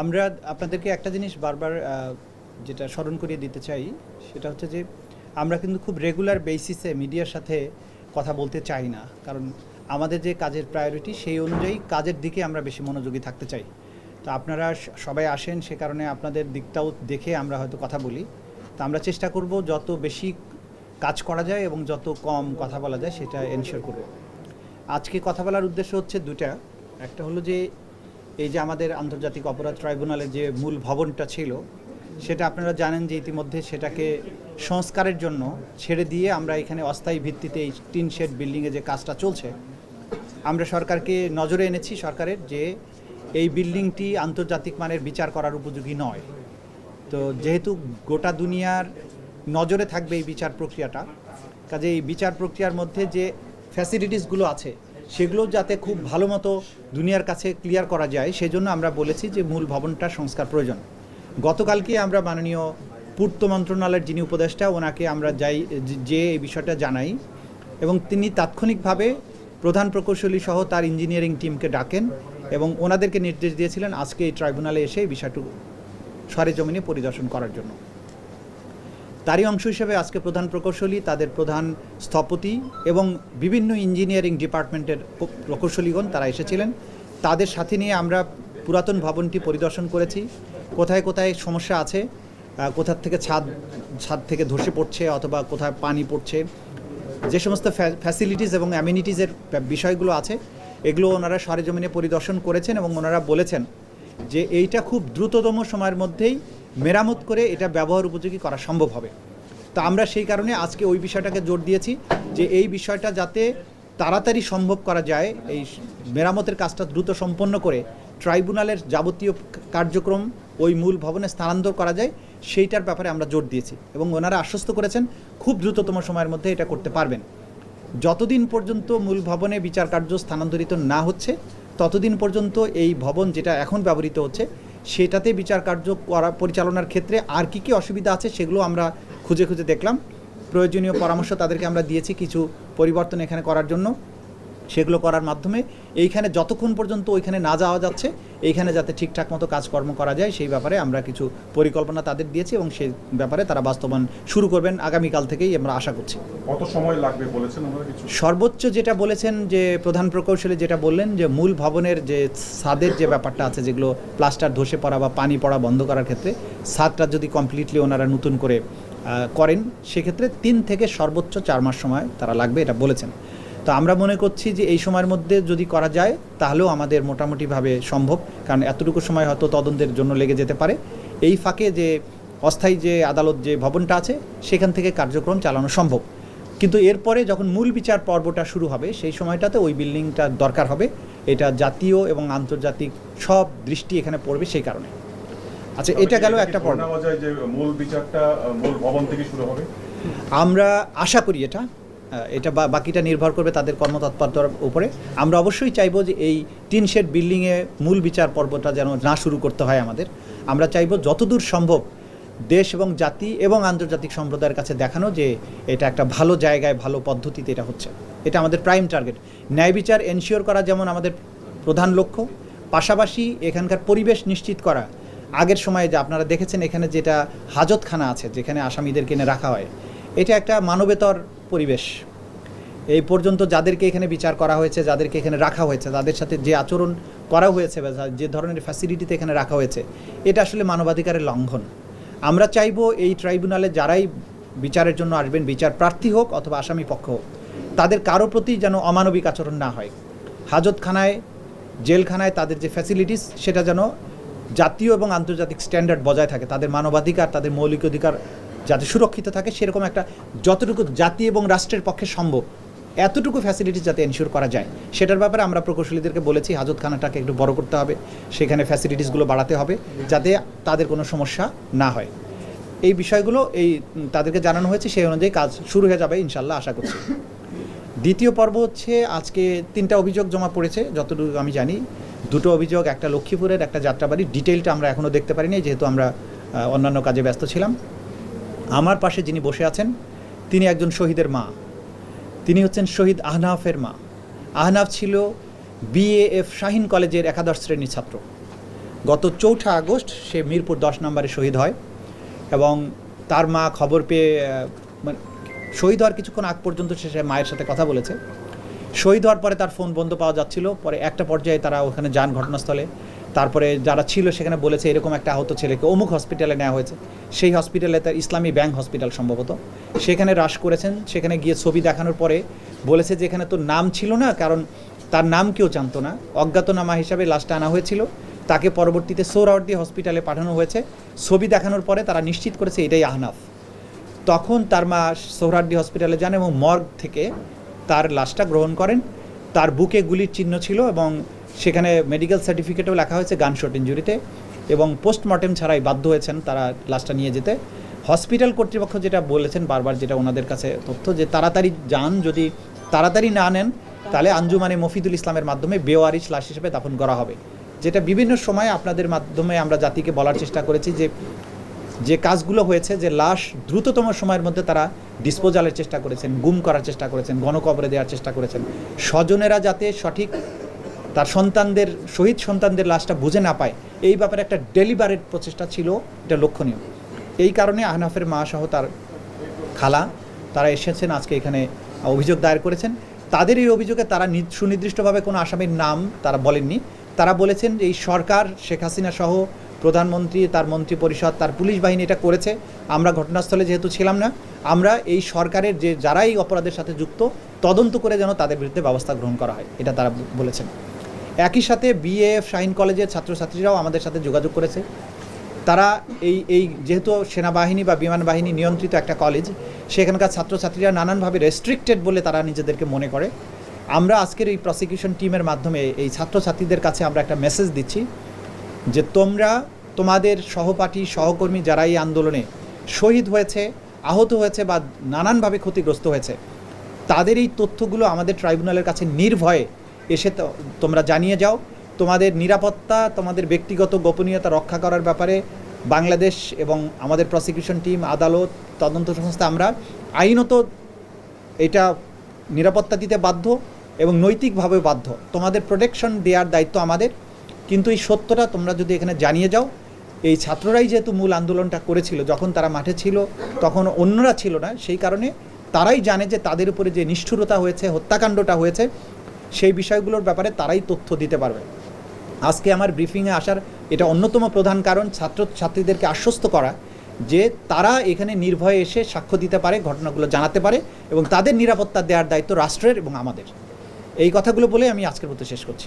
আমরা আপনাদেরকে একটা জিনিস বারবার যেটা স্মরণ করিয়ে দিতে চাই, সেটা হচ্ছে যে আমরা কিন্তু খুব রেগুলার বেসিসে মিডিয়ার সাথে কথা বলতে চাই না। কারণ আমাদের যে কাজের প্রায়োরিটি সেই অনুযায়ী কাজের দিকে আমরা বেশি মনোযোগী থাকতে চাই। তো আপনারা সবাই আসেন, সে কারণে আপনাদের দিকটাও দেখে আমরা হয়তো কথা বলি। তো আমরা চেষ্টা করব যত বেশি কাজ করা যায় এবং যত কম কথা বলা যায় সেটা এনশিওর করব আজকে কথা বলার উদ্দেশ্য হচ্ছে দুটা একটা হলো যে এই যে আমাদের আন্তর্জাতিক অপরাধ ট্রাইব্যুনালের যে মূল ভবনটা ছিল, সেটা আপনারা জানেন যে ইতিমধ্যে সেটাকে সংস্কারের জন্য ছেড়ে দিয়ে আমরা এখানে অস্থায়ী ভিত্তিতে এই টিন শেড বিল্ডিংয়ে যে কাজটা চলছে, আমরা সরকারকে নজরে এনেছি সরকারের যে এই বিল্ডিংটি আন্তর্জাতিক মানের বিচার করার উপযোগী নয়। তো যেহেতু গোটা দুনিয়ার নজরে থাকবে এই বিচার প্রক্রিয়াটা কাজে এই বিচার প্রক্রিয়ার মধ্যে যে ফ্যাসিলিটিসগুলো আছে সেগুলো যাতে খুব ভালো মতো দুনিয়ার কাছে ক্লিয়ার করা যায়, সেজন্য আমরা বলেছি যে মূল ভবনটা সংস্কার প্রয়োজন। গতকালকে আমরা মাননীয় পূর্ত মন্ত্রণালয়ের যিনি উপদেষ্টা, ওনাকে আমরা যাই, যে এই বিষয়টা জানাই এবং তিনি তাৎক্ষণিকভাবে প্রধান প্রকৌশলী সহ তার ইঞ্জিনিয়ারিং টিমকে ডাকেন এবং ওনাদেরকে নির্দেশ দিয়েছিলেন আজকে এই ট্রাইব্যুনালে এসে এই বিষয়টুকু সরেজমিনে পরিদর্শন করার জন্য। তারই অংশ হিসেবে আজকে প্রধান প্রকৌশলী, তাদের প্রধান স্থপতি এবং বিভিন্ন ইঞ্জিনিয়ারিং ডিপার্টমেন্টের প্রকৌশলীগণ তারা এসেছিলেন। তাদের সাথে নিয়ে আমরা পুরাতন ভবনটি পরিদর্শন করেছি। কোথায় কোথায় সমস্যা আছে কোথার থেকে ছাদ ছাদ থেকে ধসে পড়ছে অথবা কোথায় পানি পড়ছে, যে সমস্ত ফ্যাসিলিটিস এবং অ্যামিনিটিসের বিষয়গুলো আছে, এগুলো ওনারা সরেজমিনে পরিদর্শন করেছেন এবং ওনারা বলেছেন যে এইটা খুব দ্রুততম সময়ের মধ্যেই মেরামত করে এটা ব্যবহার উপযোগী করা সম্ভব হবে। তো আমরা সেই কারণে আজকে ওই বিষয়টাকে জোর দিয়েছি যে এই বিষয়টা যাতে তাড়াতাড়ি সম্ভব করা যায়, এই মেরামতের কাজটা দ্রুত সম্পন্ন করে ট্রাইব্যুনালের যাবতীয় কার্যক্রম ওই মূল ভবনে স্থানান্তর করা যায়, সেইটার ব্যাপারে আমরা জোর দিয়েছি এবং ওনারা আশ্বস্ত করেছেন খুব দ্রুততম সময়ের মধ্যে এটা করতে পারবেন। যতদিন পর্যন্ত মূল ভবনে বিচার কার্য স্থানান্তরিত না হচ্ছে ততদিন পর্যন্ত এই ভবন যেটা এখন ব্যবহৃত হচ্ছে, সেটাতে বিচার কার্য করা পরিচালনার ক্ষেত্রে আর কি কি অসুবিধা আছে সেগুলো আমরা খুঁজে খুঁজে দেখলাম। প্রয়োজনীয় পরামর্শ তাদেরকে আমরা দিয়েছি কিছু পরিবর্তন এখানে করার জন্য। সেগুলো করার মাধ্যমে এইখানে যতক্ষণ পর্যন্ত ওইখানে না যাওয়া যাচ্ছে এইখানে যাতে ঠিকঠাক মতো কাজকর্ম করা যায় সেই ব্যাপারে আমরা কিছু পরিকল্পনা তাদের দিয়েছি এবং সেই ব্যাপারে তারা বাস্তবায়ন শুরু করবেন আগামীকাল থেকেই আমরা আশা করছি। কত সময় লাগবে বলেছেন সর্বোচ্চ যেটা বলেছেন যে প্রধান প্রকৌশলী যেটা বললেন যে মূল ভবনের যে ছাদের যে ব্যাপারটা আছে যেগুলো প্লাস্টার ধসে পড়া বা পানি পড়া বন্ধ করার ক্ষেত্রে ছাদটা যদি কমপ্লিটলি ওনারা নতুন করে করেন সেক্ষেত্রে তিন থেকে সর্বোচ্চ চার মাস সময় তারা লাগবে এটা বলেছেন। তো আমরা মনে করছি যে এই সময়ের মধ্যে যদি করা যায় তাহলেও আমাদের মোটামুটিভাবে সম্ভব। কারণ এতটুকু সময় হয়তো তদন্তের জন্য লেগে যেতে পারে। এই ফাঁকে যে অস্থায়ী যে আদালত যে ভবনটা আছে সেখান থেকে কার্যক্রম চালানো সম্ভব। কিন্তু এরপরে যখন মূল বিচার পর্বটা শুরু হবে সেই সময়টাতে ওই বিল্ডিংটা দরকার হবে। এটা জাতীয় এবং আন্তর্জাতিক সব দৃষ্টি এখানে পড়বে সেই কারণে। আচ্ছা এটা গেল একটা পর্ব। মূল বিচারটা মূল ভবন থেকে শুরু হবে? আমরা আশা করি এটা। এটা বাকিটা নির্ভর করবে তাদের কর্মতৎপরতার উপরে। আমরা অবশ্যই চাইব যে এই টিন শেড বিল্ডিংয়ে মূল বিচার পর্বটা যেন না শুরু করতে হয় আমাদের। আমরা চাইব যতদূর সম্ভব দেশ এবং জাতি এবং আন্তর্জাতিক সম্প্রদায়ের কাছে দেখানো যে এটা একটা ভালো জায়গায়, ভালো পদ্ধতিতে এটা হচ্ছে। এটা আমাদের প্রাইম টার্গেট ন্যায় বিচার এনশিওর করা যেমন আমাদের প্রধান লক্ষ্য। পাশাপাশি এখানকার পরিবেশ নিশ্চিত করা। আগের সময়ে যে আপনারা দেখেছেন এখানে যেটা হাজতখানা আছে, যেখানে আসামিদেরকে এনে রাখা হয়, এটা একটা মানবেতর পরিবেশ। এই পর্যন্ত যাদেরকে এখানে বিচার করা হয়েছে, যাদেরকে এখানে রাখা হয়েছে, তাদের সাথে যে আচরণ করা হয়েছে বা যে ধরনের ফ্যাসিলিটিতে এখানে রাখা হয়েছে, এটা আসলে মানবাধিকারের লঙ্ঘন। আমরা চাইব এই ট্রাইব্যুনালে যারাই বিচারের জন্য আসবেন, বিচার প্রার্থী হোক অথবা আসামি পক্ষ হোক, তাদের কারও প্রতি যেন অমানবিক আচরণ না হয়। হাজতখানায়, জেলখানায় তাদের যে ফ্যাসিলিটিস সেটা যেন জাতীয় এবং আন্তর্জাতিক স্ট্যান্ডার্ড বজায় থাকে, তাদের মানবাধিকার, তাদের মৌলিক অধিকার যাতে সুরক্ষিত থাকে, সেরকম একটা যতটুকু জাতি এবং রাষ্ট্রের পক্ষে সম্ভব, এতটুকু ফ্যাসিলিটিস যাতে এনশিওর করা যায়। সেটার ব্যাপারে আমরা প্রকৌশলীদেরকে বলেছি হাজতখানাটাকে একটু বড় করতে হবে, সেখানে ফ্যাসিলিটিসগুলো বাড়াতে হবে, যাতে তাদের কোনো সমস্যা না হয়। এই বিষয়গুলো এই তাদেরকে জানানো হয়েছে, সেই অনুযায়ী কাজ শুরু হয়ে যাবে ইনশাল্লাহ আশা করছি। দ্বিতীয় পর্ব হচ্ছে, আজকে তিনটা অভিযোগ জমা পড়েছে, যতটুকু আমি জানি। দুটো অভিযোগ, একটা লক্ষ্মীপুরের, একটা যাত্রাবাড়ি ডিটেলটা আমরা এখনও দেখতে পারিনি, যেহেতু আমরা অন্যান্য কাজে ব্যস্ত ছিলাম। আমার পাশে যিনি বসে আছেন, তিনি একজন শহীদের মা। তিনি হচ্ছেন শহীদ আহনাফের মা। আহনাফ ছিল বিএএফ শাহিন কলেজের একাদশ শ্রেণির ছাত্র। গত চৌঠা আগস্ট সে মিরপুর দশ নম্বরে শহীদ হয় এবং তার মা খবর পেয়ে মানে শহীদ হওয়ার কিছুক্ষণ আগ পর্যন্ত সে সে মায়ের সাথে কথা বলেছে। শহীদ হওয়ার পরে তার ফোন বন্ধ পাওয়া যাচ্ছিল। পরে একটা পর্যায়ে তারা ওখানে যান ঘটনাস্থলে। তারপরে যারা ছিল সেখানে বলেছে এরকম একটা আহত ছেলেকে অমুক হসপিটালে নেওয়া হয়েছে। সেই হসপিটালে তার ইসলামী ব্যাংক হসপিটাল সম্ভবত। সেখানে হ্রাস করেছেন, সেখানে গিয়ে ছবি দেখানোর পরে বলেছে যে এখানে তো নাম ছিল না, কারণ তার নাম কেউ জানতো না। অজ্ঞাতনামা হিসাবে লাশটা আনা হয়েছিল। তাকে পরবর্তীতে সোহরাওয়ার্দী হসপিটালে পাঠানো হয়েছে। ছবি দেখানোর পরে তারা নিশ্চিত করেছে এটাই আহনাফ। তখন তার মা সোহরার্দি হসপিটালে যান এবং মর্গ থেকে তার লাশটা গ্রহণ করেন। তার বুকে গুলির চিহ্ন ছিল এবং সেখানে মেডিকেল সার্টিফিকেটও লেখা হয়েছে গানশট ইঞ্জুরিতে এবং পোস্টমর্টেম ছাড়াই বাধ্য হয়েছেন তারা লাশটা নিয়ে যেতে। হসপিটাল কর্তৃপক্ষ যেটা বলেছেন বারবার যেটা ওনাদের কাছে তথ্য যে তাড়াতাড়ি যান, যদি তাড়াতাড়ি না নেন, তাহলে আঞ্জুমানে মফিদুল ইসলামের মাধ্যমে বেওয়ারিশ লাশ হিসেবে দাফন করা হবে। যেটা বিভিন্ন সময় আপনাদের মাধ্যমে আমরা জাতিকে বলার চেষ্টা করেছি যে যে কাজগুলো হয়েছে, যে লাশ দ্রুততম সময়ের মধ্যে তারা ডিসপোজালের চেষ্টা করেছেন, গুম করার চেষ্টা করেছেন, গণকবরে দেওয়ার চেষ্টা করেছেন। স্বজনেরা যাতে সঠিক তার সন্তানদের, শহীদ সন্তানদের লাশটা বুঝে না পায়। এই ব্যাপারে একটা ডেলিভারেট প্রচেষ্টা ছিল, এটা লক্ষণীয়। এই কারণে আহনাফের মা সহ তার খালা, তারা এসেছেন, আজকে এখানে অভিযোগ দায়ের করেছেন। তাদের এই অভিযোগে তারা সুনির্দিষ্টভাবে কোনো আসামির নাম তারা বলেননি। তারা বলেছেন, এই সরকার, শেখ হাসিনা সহ প্রধানমন্ত্রী, তার মন্ত্রী পরিষদ তার পুলিশ বাহিনী এটা করেছে। আমরা ঘটনাস্থলে যেহেতু ছিলাম না, আমরা এই সরকারের যে, যারা এই অপরাধের সাথে যুক্ত, তদন্ত করে যেন তাদের বিরুদ্ধে ব্যবস্থা গ্রহণ করা হয়, এটা তারা বলেছেন। একই সাথে বিএএফ শাহিন কলেজের ছাত্রছাত্রীরাও আমাদের সাথে যোগাযোগ করেছে। তারা এই এই যেহেতু সেনাবাহিনী বা বিমান বাহিনী নিয়ন্ত্রিত একটা কলেজ সেখানকার ছাত্রছাত্রীরা নানানভাবে রেস্ট্রিক্টেড বলে তারা নিজেদেরকে মনে করে। আমরা আজকের এই প্রসিকিউশন টিমের মাধ্যমে এই ছাত্রছাত্রীদের কাছে আমরা একটা মেসেজ দিচ্ছি যে তোমরা, তোমাদের সহপাঠী, সহকর্মী যারা এই আন্দোলনে শহীদ হয়েছে, আহত হয়েছে বা নানানভাবে ক্ষতিগ্রস্ত হয়েছে, তাদের এই তথ্যগুলো আমাদের ট্রাইব্যুনালের কাছে নির্ভয়ে এসে তোমরা জানিয়ে যাও। তোমাদের নিরাপত্তা, তোমাদের ব্যক্তিগত গোপনীয়তা রক্ষা করার ব্যাপারে বাংলাদেশ এবং আমাদের প্রসিকিউশন টিম আদালত, তদন্ত সংস্থা, আমরা আইনত এটা নিরাপত্তা দিতে বাধ্য এবং নৈতিকভাবে বাধ্য। তোমাদের প্রোটেকশন দেওয়ার দায়িত্ব আমাদের। কিন্তু এই সত্যটা তোমরা যদি এখানে জানিয়ে যাও, এই ছাত্ররাই যেহেতু মূল আন্দোলনটা করেছিল, যখন তারা মাঠে ছিল, তখন অন্যরা ছিল না। সেই কারণে তারাই জানে যে তাদের উপরে যে নিষ্ঠুরতা হয়েছে, হত্যাকাণ্ডটা হয়েছে সেই বিষয়গুলোর ব্যাপারে তারাই তথ্য দিতে পারবে। আজকে আমার ব্রিফিংয়ে আসার এটা অন্যতম প্রধান কারণ ছাত্র ছাত্রীদেরকে আশ্বস্ত করা যে তারা এখানে নির্ভয়ে এসে সাক্ষ্য দিতে পারে, ঘটনাগুলো জানাতে পারে এবং তাদের নিরাপত্তা দেওয়ার দায়িত্ব রাষ্ট্রের এবং আমাদের। এই কথাগুলো বলে আমি আজকের মতো শেষ করছি।